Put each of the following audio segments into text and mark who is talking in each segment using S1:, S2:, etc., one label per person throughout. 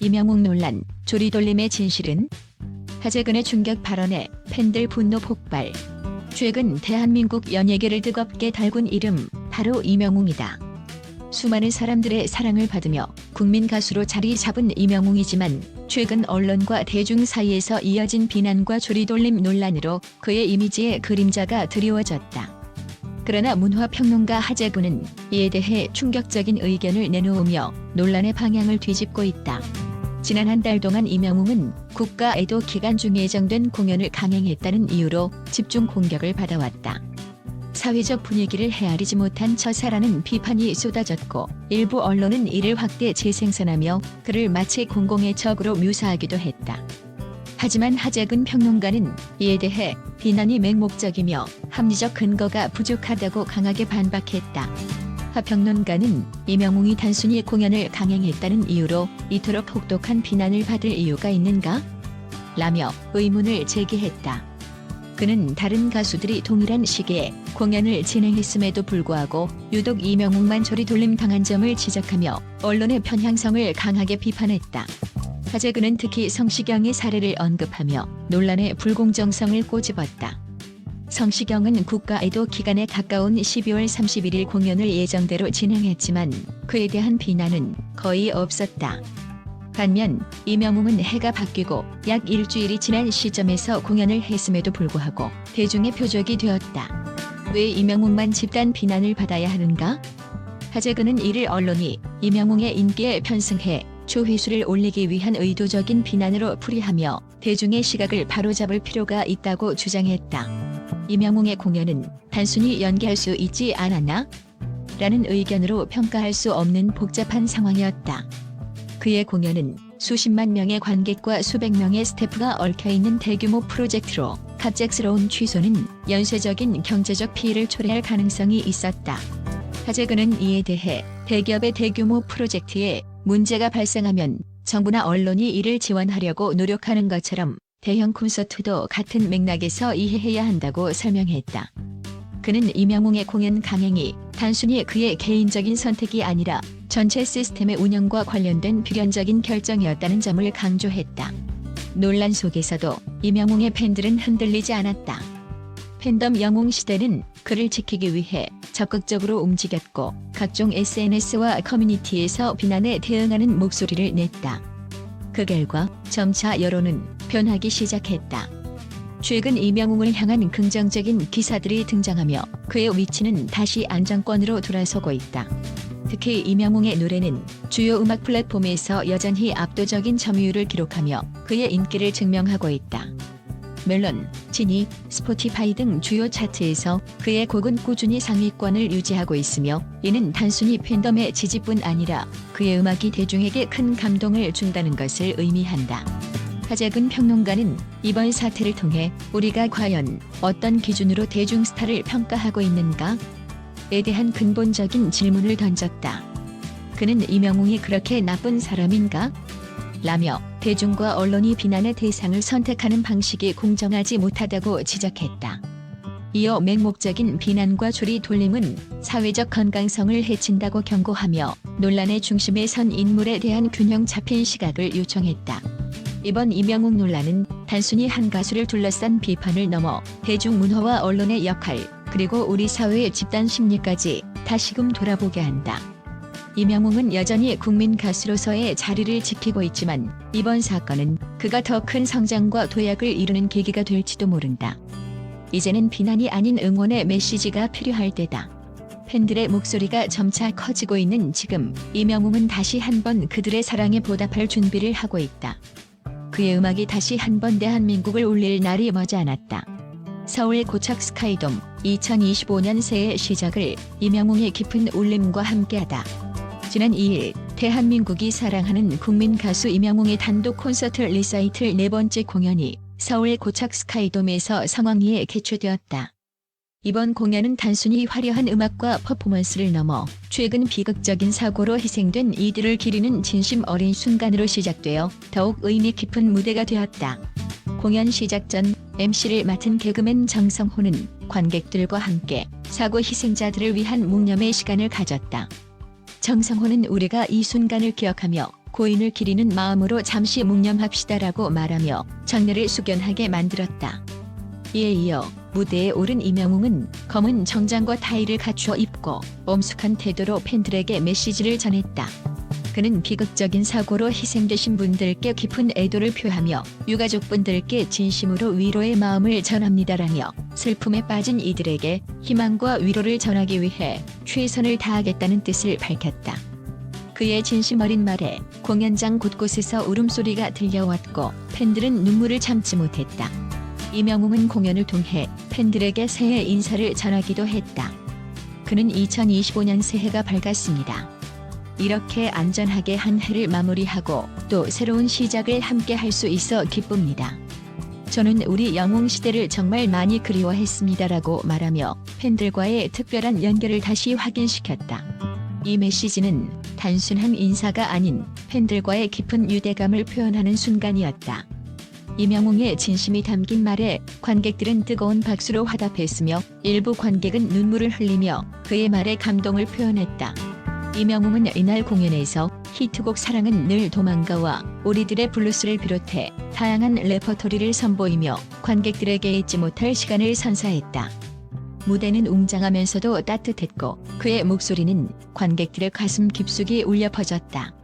S1: 이명웅 논란, 조리돌림의 진실은? 하재근의 충격 발언에 팬들 분노 폭발. 최근 대한민국 연예계를 뜨겁게 달군 이름 바로 이명웅이다. 수많은 사람들의 사랑을 받으며 국민 가수로 자리 잡은 이명웅이지만 최근 언론과 대중 사이에서 이어진 비난과 조리돌림 논란으로 그의 이미지에 그림자가 드리워졌다. 그러나 문화평론가 하재근은 이에 대해 충격적인 의견을 내놓으며 논란의 방향을 뒤집고 있다. 지난 한 달 동안 이명웅은 국가 애도 기간 중에 예정된 공연을 강행했다는 이유로 집중 공격을 받아왔다. 사회적 분위기를 헤아리지 못한 처사라는 비판이 쏟아졌고 일부 언론은 이를 확대 재생산하며 그를 마치 공공의 적으로 묘사하기도 했다. 하지만 하재근 평론가는 이에 대해 비난이 맹목적이며 합리적 근거가 부족하다고 강하게 반박했다. 하 평론가는 이명웅이 단순히 공연을 강행했다는 이유로 이토록 혹독한 비난을 받을 이유가 있는가? 라며 의문을 제기했다. 그는 다른 가수들이 동일한 시기에 공연을 진행했음에도 불구하고 유독 이명웅만 조리돌림 당한 점을 지적하며 언론의 편향성을 강하게 비판했다. 하재 그는 특히 성시경의 사례를 언급하며 논란의 불공정성을 꼬집었다. 성시경은 국가애도 기간에 가까운 12월 31일 공연을 예정대로 진행했지만 그에 대한 비난은 거의 없었다. 반면 이명웅은 해가 바뀌고 약 일주일이 지난 시점에서 공연을 했음에도 불구하고 대중의 표적이 되었다. 왜 이명웅만 집단 비난을 받아야 하는가? 하재근은 이를 언론이 이명웅의 인기에 편승해 조회수를 올리기 위한 의도적인 비난으로 풀이하며 대중의 시각을 바로잡을 필요가 있다고 주장했다. 이명웅의 공연은 단순히 연기할 수 있지 않았나? 라는 의견으로 평가할 수 없는 복잡한 상황이었다. 그의 공연은 수십만 명의 관객과 수백 명의 스태프가 얽혀있는 대규모 프로젝트로 갑작스러운 취소는 연쇄적인 경제적 피해를 초래할 가능성이 있었다. 하재근은 이에 대해 대기업의 대규모 프로젝트에 문제가 발생하면 정부나 언론이 이를 지원하려고 노력하는 것처럼 대형 콘서트도 같은 맥락에서 이해해야 한다고 설명했다. 그는 이명웅의 공연 강행이 단순히 그의 개인적인 선택이 아니라 전체 시스템의 운영과 관련된 필연적인 결정이었다는 점을 강조했다. 논란 속에서도 이명웅의 팬들은 흔들리지 않았다. 팬덤 영웅 시대는 그를 지키기 위해 적극적으로 움직였고 각종 SNS와 커뮤니티에서 비난에 대응하는 목소리를 냈다. 그 결과 점차 여론은 변하기 시작했다. 최근 이명웅을 향한 긍정적인 기사들이 등장하며 그의 위치는 다시 안정권으로 돌아서고 있다. 특히 이명웅의 노래는 주요 음악 플랫폼에서 여전히 압도적인 점유율을 기록하며 그의 인기를 증명하고 있다. 멜론, 지니, 스포티파이 등 주요 차트에서 그의 곡은 꾸준히 상위권을 유지하고 있으며 이는 단순히 팬덤의 지지뿐 아니라 그의 음악이 대중에게 큰 감동을 준다는 것을 의미한다. 하재근 평론가는 이번 사태를 통해 우리가 과연 어떤 기준으로 대중 스타를 평가하고 있는가? 에 대한 근본적인 질문을 던졌다. 그는 이명웅이 그렇게 나쁜 사람인가? 라며 대중과 언론이 비난의 대상을 선택하는 방식이 공정하지 못하다고 지적했다. 이어 맹목적인 비난과 조리 돌림은 사회적 건강성을 해친다고 경고하며 논란의 중심에 선 인물에 대한 균형 잡힌 시각을 요청했다. 이번 이명웅 논란은 단순히 한 가수를 둘러싼 비판을 넘어 대중 문화와 언론의 역할 그리고 우리 사회의 집단 심리까지 다시금 돌아보게 한다. 이명웅은 여전히 국민 가수로서의 자리를 지키고 있지만 이번 사건은 그가 더 큰 성장과 도약을 이루는 계기가 될지도 모른다. 이제는 비난이 아닌 응원의 메시지가 필요할 때다. 팬들의 목소리가 점차 커지고 있는 지금 이명웅은 다시 한번 그들의 사랑에 보답할 준비를 하고 있다. 그의 음악이 다시 한번 대한민국을 울릴 날이 머지않았다. 서울 고척 스카이돔 2025년 새해 시작을 이명웅의 깊은 울림과 함께하다. 지난 2일 대한민국이 사랑하는 국민 가수 이명웅의 단독 콘서트 리사이틀 네 번째 공연이 서울 고척 스카이돔에서 성황리에 개최되었다. 이번 공연은 단순히 화려한 음악과 퍼포먼스를 넘어 최근 비극적인 사고로 희생된 이들을 기리는 진심 어린 순간으로 시작되어 더욱 의미 깊은 무대가 되었다. 공연 시작 전 MC를 맡은 개그맨 정성호는 관객들과 함께 사고 희생자들을 위한 묵념의 시간을 가졌다. 정성호는 우리가 이 순간을 기억하며 고인을 기리는 마음으로 잠시 묵념합시다라고 말하며 장례를 숙연하게 만들었다. 이에 이어 무대에 오른 이명웅은 검은 정장과 타이를 갖추어 입고 엄숙한 태도로 팬들에게 메시지를 전했다. 그는 비극적인 사고로 희생되신 분들께 깊은 애도를 표하며 유가족분들께 진심으로 위로의 마음을 전합니다라며 슬픔에 빠진 이들에게 희망과 위로를 전하기 위해 최선을 다하겠다는 뜻을 밝혔다. 그의 진심 어린 말에 공연장 곳곳에서 울음소리가 들려왔고 팬들은 눈물을 참지 못했다. 이명웅은 공연을 통해 팬들에게 새해 인사를 전하기도 했다. 그는 2025년 새해가 밝았습니다. 이렇게 안전하게 한 해를 마무리하고 또 새로운 시작을 함께 할 수 있어 기쁩니다. 저는 우리 영웅 시대를 정말 많이 그리워했습니다라고 말하며 팬들과의 특별한 연결을 다시 확인시켰다. 이 메시지는 단순한 인사가 아닌 팬들과의 깊은 유대감을 표현하는 순간이었다. 이명웅의 진심이 담긴 말에 관객들은 뜨거운 박수로 화답했으며 일부 관객은 눈물을 흘리며 그의 말에 감동을 표현했다. 이명웅은 이날 공연에서 히트곡 사랑은 늘 도망가와 우리들의 블루스를 비롯해 다양한 레퍼토리를 선보이며 관객들에게 잊지 못할 시간을 선사했다. 무대는 웅장하면서도 따뜻했고 그의 목소리는 관객들의 가슴 깊숙이 울려 퍼졌다.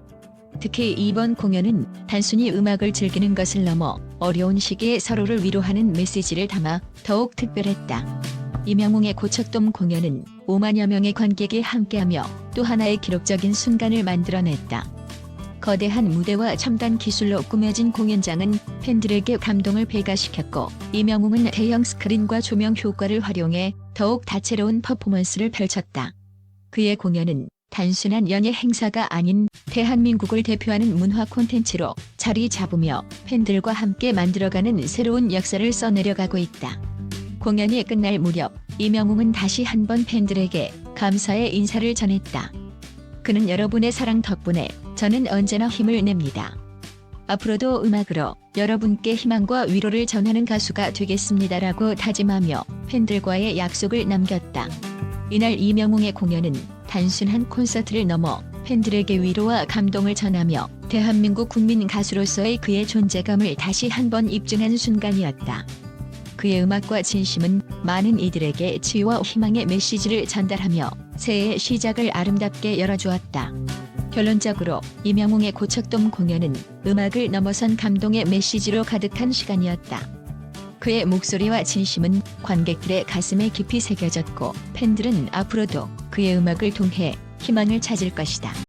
S1: 특히 이번 공연은 단순히 음악을 즐기는 것을 넘어 어려운 시기에 서로를 위로하는 메시지를 담아 더욱 특별했다. 이명웅의 고척돔 공연은 5만여 명의 관객이 함께하며 또 하나의 기록적인 순간을 만들어냈다. 거대한 무대와 첨단 기술로 꾸며진 공연장은 팬들에게 감동을 배가시켰고 이명웅은 대형 스크린과 조명 효과를 활용해 더욱 다채로운 퍼포먼스를 펼쳤다. 그의 공연은 단순한 연예 행사가 아닌 대한민국을 대표하는 문화 콘텐츠로 자리 잡으며 팬들과 함께 만들어가는 새로운 역사를 써내려가고 있다. 공연이 끝날 무렵 이명웅은 다시 한번 팬들에게 감사의 인사를 전했다. 그는 여러분의 사랑 덕분에 저는 언제나 힘을 냅니다. 앞으로도 음악으로 여러분께 희망과 위로를 전하는 가수가 되겠습니다라고 다짐하며 팬들과의 약속을 남겼다. 이날 이명웅의 공연은 단순한 콘서트를 넘어 팬들에게 위로와 감동을 전하며 대한민국 국민 가수로서의 그의 존재감을 다시 한번 입증한 순간이었다. 그의 음악과 진심은 많은 이들에게 치유와 희망의 메시지를 전달하며 새해의 시작을 아름답게 열어주었다. 결론적으로 이명웅의 고척돔 공연은 음악을 넘어선 감동의 메시지로 가득한 시간이었다. 그의 목소리와 진심은 관객들의 가슴에 깊이 새겨졌고 팬들은 앞으로도 그의 음악을 통해 희망을 찾을 것이다.